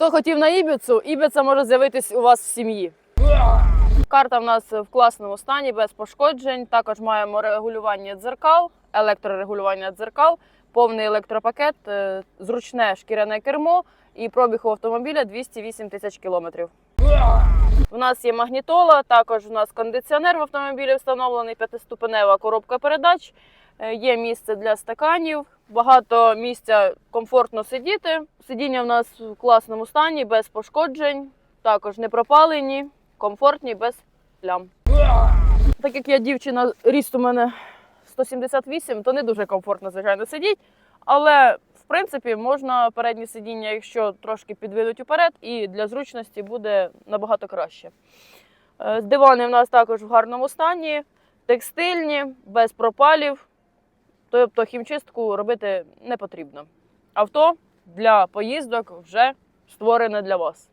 Хто хотів на Ібіцу, Ібіца може з'явитись у вас в сім'ї. Карта в нас в класному стані, без пошкоджень. Також маємо регулювання дзеркал, електрорегулювання дзеркал, повний електропакет, е, зручне шкіряне кермо і пробіг у автомобіля 208 тисяч кілометрів. У нас є магнітола, також у нас кондиціонер в автомобілі встановлений, п'ятиступенева коробка передач. Е, Є місце для стаканів, багато місця комфортно сидіти. Сидіння в нас в класному стані, без пошкоджень, також не пропалені, комфортні, без плям. Так як я дівчина, ріст у мене 178, то не дуже комфортно, звичайно, сидіть. Але в принципі можна переднє сидіння, якщо трошки підвинуть уперед, і для зручності буде набагато краще. Е, Дивани в нас також в гарному стані, текстильні, без пропалів. Тобто хімчистку робити не потрібно. Авто для поїздок вже створене для вас.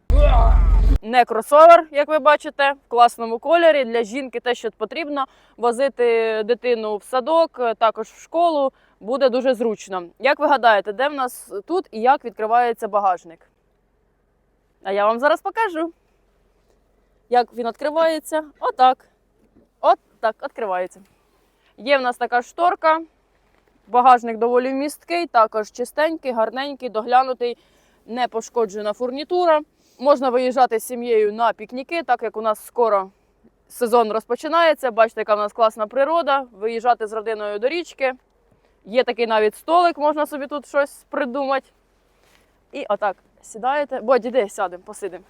Не кросовер, як ви бачите, в класному кольорі. Для жінки те, що потрібно, возити дитину в садок, е, також в школу, буде дуже зручно. Як ви гадаєте, де в нас тут і як відкривається багажник? А я вам зараз покажу. Як він відкривається? Отак. От так, відкривається. Є в нас така шторка. Багажник доволі вмісткий, також чистенький, гарненький, доглянутий, не пошкоджена фурнітура. Можна виїжджати з сім'єю на пікніки, так як у нас скоро сезон розпочинається. Бачите, яка в нас класна природа. Виїжджати з родиною до річки. Є такий навіть столик, можна собі тут щось придумати. І отак сідаєте. Бодь, іди, сядемо, посидимо.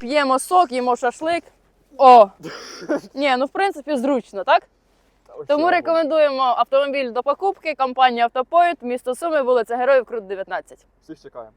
П'ємо сок, їмо шашлик. О! Ні, ну в принципі зручно, так? Тому рекомендуємо автомобіль до покупки. Компанія Автопоїд, місто Суми, вулиця Героїв Крут 19. Всіх чекаємо.